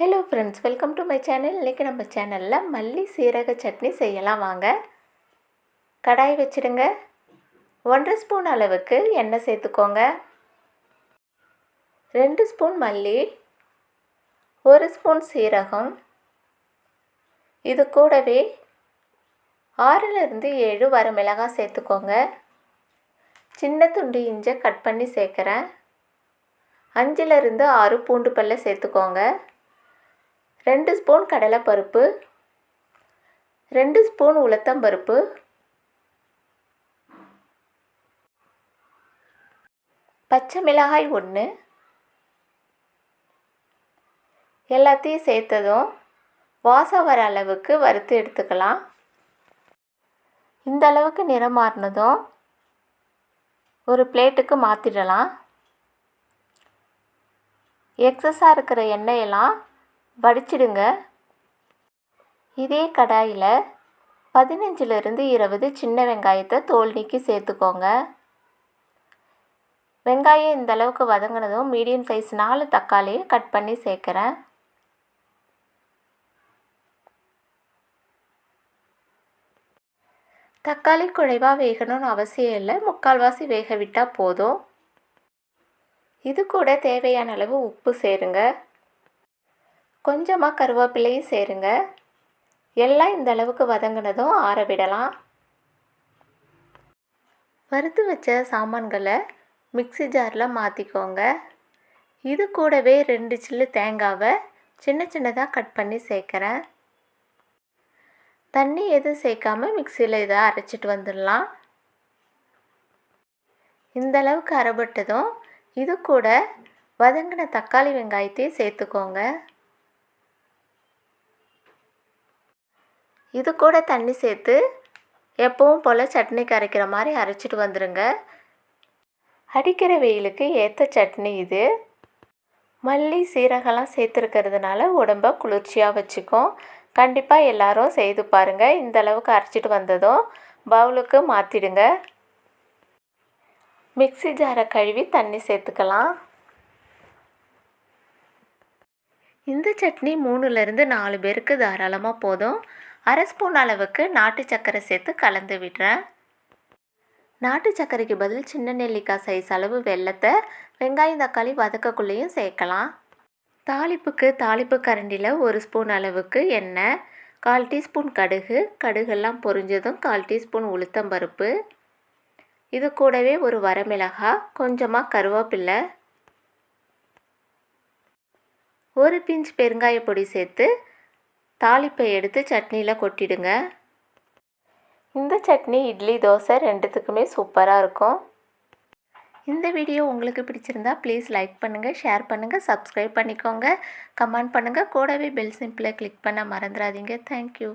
Hello friends welcome to my channel இன்றைக்கி நம்ம சேனலில் மல்லி சீரக சட்னி செய்யலாம் வாங்க. கடாய் வச்சுடுங்க. ஒன்றரை ஸ்பூன் அளவுக்கு எண்ணெய் சேர்த்துக்கோங்க. ரெண்டு ஸ்பூன் மல்லி. ஒரு ஸ்பூன் சீரகம். இது கூடவே ஆறிலிருந்து ஏழு வர மிளகாய் சேர்த்துக்கோங்க. சின்ன துண்டு இஞ்சை கட் பண்ணி சேர்க்குறேன். அஞ்சிலிருந்து ஆறு பூண்டு பல்ல சேர்த்துக்கோங்க. ரெண்டு ஸ்பூன் கடலைப்பருப்பு ரெண்டு ஸ்பூன் உளுத்தம்பருப்பு பச்சை மிளகாய் ஒன்று எல்லாத்தையும் சேர்த்ததும் வாசம் வர அளவுக்கு வறுத்து எடுத்துக்கலாம். இந்த அளவுக்கு நிறம் மாறினதும் ஒரு பிளேட்டுக்கு மாற்றிடலாம் எக்ஸஸாக இருக்கிற எண்ணெயெல்லாம் வடிச்சிடுங்க. இதே கடாயில் பதினஞ்சிலிருந்து இருபது சின்ன வெங்காயத்தை தோல் நீக்கி சேர்த்துக்கோங்க. வெங்காயம் இந்த அளவுக்கு வதங்கினதும் மீடியம் சைஸ் நாலு தக்காளியை கட் பண்ணி சேர்க்குறேன். தக்காளி குழைவாக வேகணும்னு அவசியம் இல்லை. முக்கால்வாசி வேக விட்டால் போதும். இது கூட தேவையான அளவு உப்பு சேருங்க. கொஞ்சமாக கருவேப்பிலையும் சேருங்க. எல்லாம் இந்த அளவுக்கு வதங்கினதும் ஆற விடலாம். வறுத்து வச்ச சாமான்களை மிக்சி ஜாரில் மாற்றிக்கோங்க இது கூடவே ரெண்டு சில்லு தேங்காவை சின்ன சின்னதாக கட் பண்ணி சேர்க்குறேன். தண்ணி எதுவும் சேர்க்காம மிக்சியில் இதை அரைச்சிட்டு வந்துடலாம். இந்த அளவுக்கு அரைப்பட்டதும் இது கூட வதங்கின தக்காளி வெங்காயத்தையும் சேர்த்துக்கோங்க. இது கூட தண்ணி சேர்த்து எப்பவும் போல் சட்னி கரைக்கிற மாதிரி அரைச்சிட்டு வந்துடுங்க அடிக்கிற வெயிலுக்கு ஏற்ற சட்னி இது. மல்லி சீரகம்லாம் சேர்த்துருக்கிறதுனால உடம்ப குளிர்ச்சியாக வச்சுக்கும். கண்டிப்பாக எல்லாரும் செய்து பாருங்கள் இந்த அளவுக்கு அரைச்சிட்டு வந்ததும் பவுலுக்கு மாற்றிடுங்க மிக்சி ஜாரை கழுவி தண்ணி சேர்த்துக்கலாம். இந்த சட்னி மூணுலேருந்து நாலு பேருக்கு தாராளமாக போதும். அரை ஸ்பூன் அளவுக்கு நாட்டு சர்க்கரை சேர்த்து கலந்து விடுறேன். நாட்டு சர்க்கரைக்கு பதில் சின்ன நெல்லிக்காய் சைஸ் அளவு வெள்ளத்தை வெங்காயம் தக்காளி வதக்கக்குள்ளேயும் சேர்க்கலாம். தாளிப்புக்கு தாளிப்பு கரண்டியில் ஒரு ஸ்பூன் அளவுக்கு எண்ணெய் கால் டீஸ்பூன் கடுகு. கடுகெல்லாம் பொரிஞ்சதும் கால் டீஸ்பூன் உளுத்தம்பருப்பு இது கூடவே ஒரு வரமிளகாய் கொஞ்சமாக கருவேப்பில்லை ஒரு பிஞ்ச் பெருங்காய பொடி சேர்த்து தாளிப்பை எடுத்து சட்னியில் கொட்டிடுங்க. இந்த சட்னி இட்லி தோசை ரெண்டுத்துக்குமே சூப்பராக இருக்கும். இந்த வீடியோ உங்களுக்கு பிடிச்சிருந்தா ப்ளீஸ் லைக் பண்ணுங்கள் ஷேர் பண்ணுங்கள் சப்ஸ்கிரைப் பண்ணிக்கோங்க. கமெண்ட் பண்ணுங்கள் கூடவே பெல் சிம்பிளை கிளிக் பண்ண மறந்துடாதீங்க. தேங்க்யூ